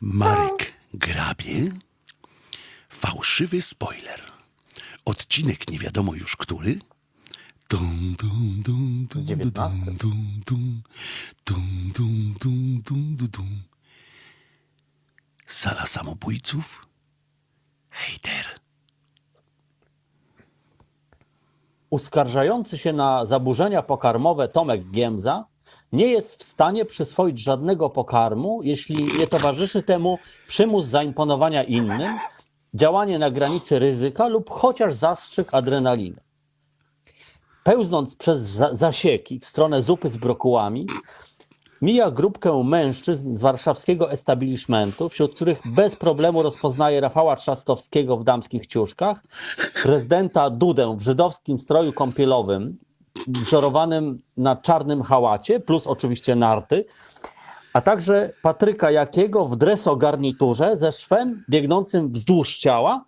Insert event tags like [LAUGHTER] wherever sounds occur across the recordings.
Marek grabie. Fałszywy spoiler. Odcinek nie wiadomo już który. Sala samobójców? Hejter. Uskarżający się na zaburzenia pokarmowe Tomek Giemza nie jest w stanie przyswoić żadnego pokarmu, jeśli nie towarzyszy temu przymus zaimponowania innym, działanie na granicy ryzyka lub chociaż zastrzyk adrenaliny. Pełznąc przez za- zasieki w stronę zupy z brokułami, mija grupkę mężczyzn z warszawskiego establishmentu, wśród których bez problemu rozpoznaje Rafała Trzaskowskiego w damskich ciuszkach, prezydenta Dudę w żydowskim stroju kąpielowym, wzorowanym na czarnym hałacie, plus oczywiście narty, a także Patryka Jakiego w dresogarniturze ze szwem biegnącym wzdłuż ciała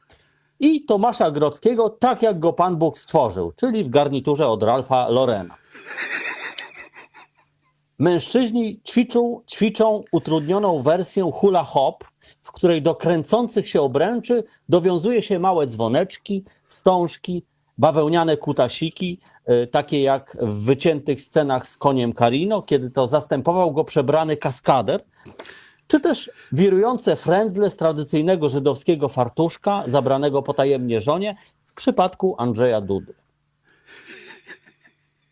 i Tomasza Grodzkiego tak, jak go Pan Bóg stworzył, czyli w garniturze od Ralfa Lorena. Mężczyźni ćwiczą, ćwiczą utrudnioną wersję hula hop, w której do kręcących się obręczy dowiązuje się małe dzwoneczki, wstążki, bawełniane kutasiki, y, takie jak w wyciętych scenach z koniem Carino, kiedy to zastępował go przebrany kaskader, czy też wirujące frędzle z tradycyjnego żydowskiego fartuszka, zabranego potajemnie żonie, w przypadku Andrzeja Dudy.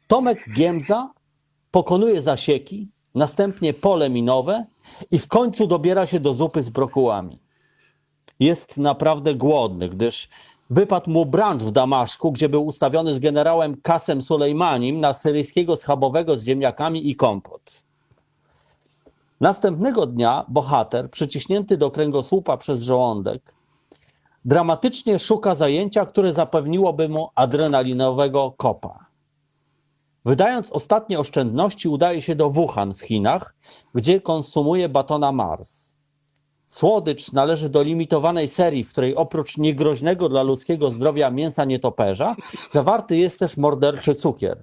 Tomek Giemza pokonuje zasieki, następnie pole minowe i w końcu dobiera się do zupy z brokułami. Jest naprawdę głodny, gdyż wypadł mu branch w Damaszku, gdzie był ustawiony z generałem Kasem Sulejmanim na syryjskiego schabowego z ziemniakami i kompot. Następnego dnia bohater, przyciśnięty do kręgosłupa przez żołądek, dramatycznie szuka zajęcia, które zapewniłoby mu adrenalinowego kopa. Wydając ostatnie oszczędności, udaje się do Wuhan w Chinach, gdzie konsumuje batona Mars. Słodycz należy do limitowanej serii, w której oprócz niegroźnego dla ludzkiego zdrowia mięsa nietoperza, zawarty jest też morderczy cukier.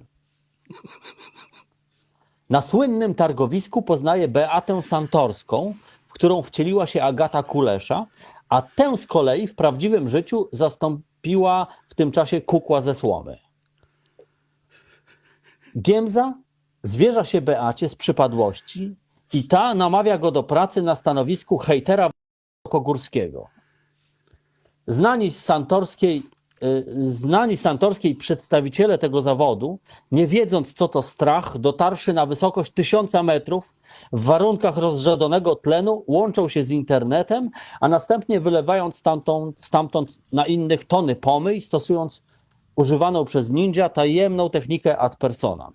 Na słynnym targowisku poznaje Beatę Santorską, w którą wcieliła się Agata Kulesza, a tę z kolei w prawdziwym życiu zastąpiła w tym czasie kukła ze słomy. Giemza zwierza się Beacie z przypadłości i ta namawia go do pracy na stanowisku hejtera Kogórskiego. Znani z Santorskiej, y, znani Santorskiej przedstawiciele tego zawodu, nie wiedząc co to strach, dotarszy na wysokość tysiąca metrów, w warunkach rozrzedzonego tlenu łączą się z internetem, a następnie wylewają stamtąd, stamtąd na innych tony pomyj, stosując używaną przez ninja tajemną technikę ad personam.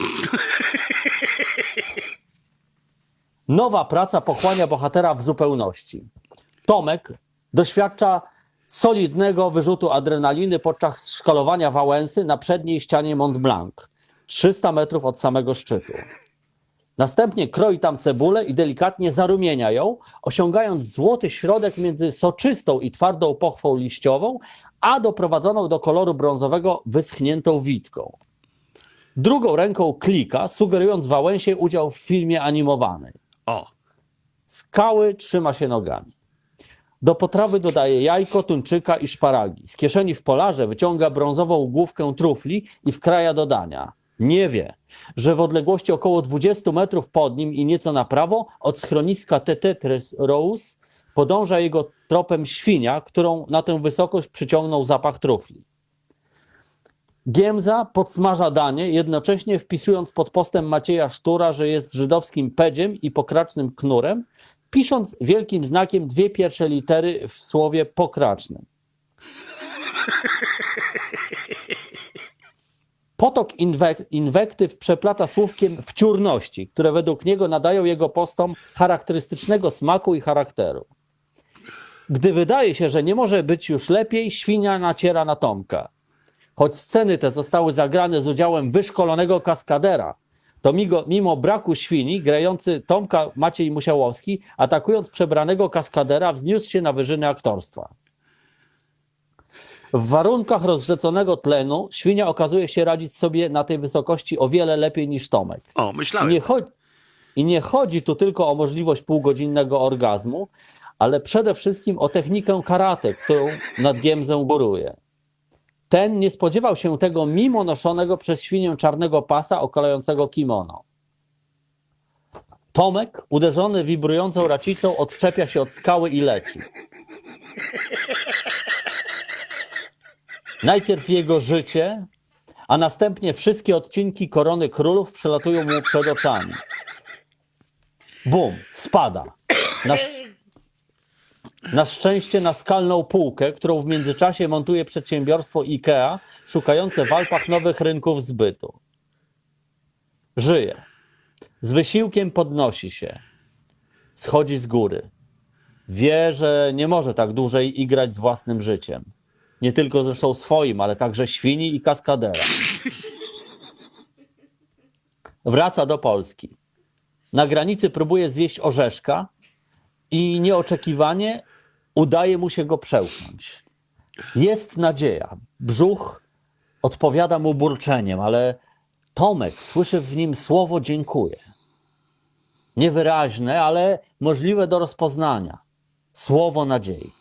[LAUGHS] Nowa praca pochłania bohatera w zupełności. Tomek doświadcza solidnego wyrzutu adrenaliny podczas szkalowania Wałęsy na przedniej ścianie Mont Blanc, 300 metrów od samego szczytu. Następnie kroi tam cebulę i delikatnie zarumienia ją, osiągając złoty środek między soczystą i twardą pochwą liściową, a doprowadzoną do koloru brązowego wyschniętą witką. Drugą ręką klika, sugerując Wałęsie udział w filmie animowanej. O, Skały trzyma się nogami. Do potrawy dodaje jajko, tuńczyka i szparagi. Z kieszeni w polarze wyciąga brązową główkę trufli i wkraja do dania. Nie wie, że w odległości około 20 metrów pod nim i nieco na prawo od schroniska Tetetris Rose podąża jego tropem świnia, którą na tę wysokość przyciągnął zapach trufli. Giemza podsmaża danie, jednocześnie wpisując pod postem Macieja Sztura, że jest żydowskim pedziem i pokracznym knurem, pisząc wielkim znakiem dwie pierwsze litery w słowie pokracznym. Potok inwek- inwektyw przeplata słówkiem wciórności, które według niego nadają jego postom charakterystycznego smaku i charakteru. Gdy wydaje się, że nie może być już lepiej, świnia naciera na Tomka. Choć sceny te zostały zagrane z udziałem wyszkolonego kaskadera, to mimo, braku świni, grający Tomka Maciej Musiałowski, atakując przebranego kaskadera, wzniósł się na wyżyny aktorstwa. W warunkach rozrzeconego tlenu świnia okazuje się radzić sobie na tej wysokości o wiele lepiej niż Tomek. o, myślałem. Nie, I nie chodzi tu tylko o możliwość półgodzinnego orgazmu, ale przede wszystkim o technikę karate, którą nad Giemzę góruje. Ten nie spodziewał się tego mimo noszonego przez świnię czarnego pasa okalającego kimono. Tomek, uderzony wibrującą racicą, odczepia się od skały i leci. Najpierw jego życie, a następnie wszystkie odcinki korony królów przelatują mu przed oczami. Bum, spada. Na, na szczęście na skalną półkę, którą w międzyczasie montuje przedsiębiorstwo IKEA, szukające w Alpach nowych rynków zbytu. Żyje. Z wysiłkiem podnosi się. Schodzi z góry. Wie, że nie może tak dłużej igrać z własnym życiem. Nie tylko zresztą swoim, ale także świni i kaskadera. Wraca do Polski. Na granicy próbuje zjeść orzeszka i nieoczekiwanie udaje mu się go przełknąć. Jest nadzieja. Brzuch odpowiada mu burczeniem, ale Tomek słyszy w nim słowo dziękuję. Niewyraźne, ale możliwe do rozpoznania. Słowo nadziei.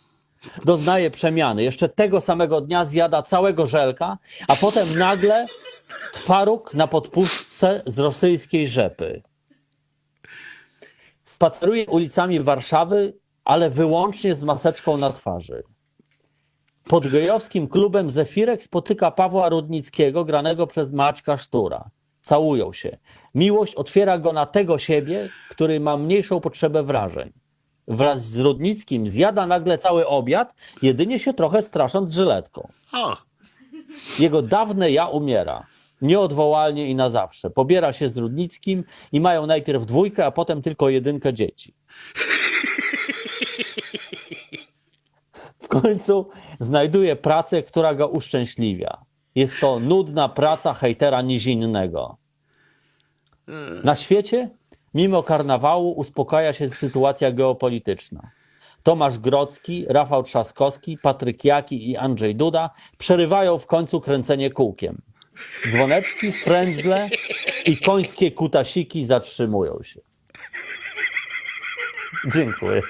Doznaje przemiany. Jeszcze tego samego dnia zjada całego żelka, a potem nagle twaróg na podpuszce z rosyjskiej rzepy. Spaceruje ulicami Warszawy, ale wyłącznie z maseczką na twarzy. Pod gejowskim klubem Zefirek spotyka Pawła Rudnickiego, granego przez Maćka Sztura. Całują się. Miłość otwiera go na tego siebie, który ma mniejszą potrzebę wrażeń. Wraz z Rudnickim zjada nagle cały obiad, jedynie się trochę strasząc żyletką. Jego dawne ja umiera. Nieodwołalnie i na zawsze. Pobiera się z Rudnickim i mają najpierw dwójkę, a potem tylko jedynkę dzieci. [LAUGHS] W końcu znajduje pracę, która go uszczęśliwia. Jest to nudna praca hejtera nizinnego. Na świecie, mimo karnawału, uspokaja się sytuacja geopolityczna. Tomasz Grocki, Rafał Trzaskowski, Patryk Jaki i Andrzej Duda przerywają w końcu kręcenie kółkiem. Dzwoneczki, frędzle i końskie kutasiki zatrzymują się. Dziękuję.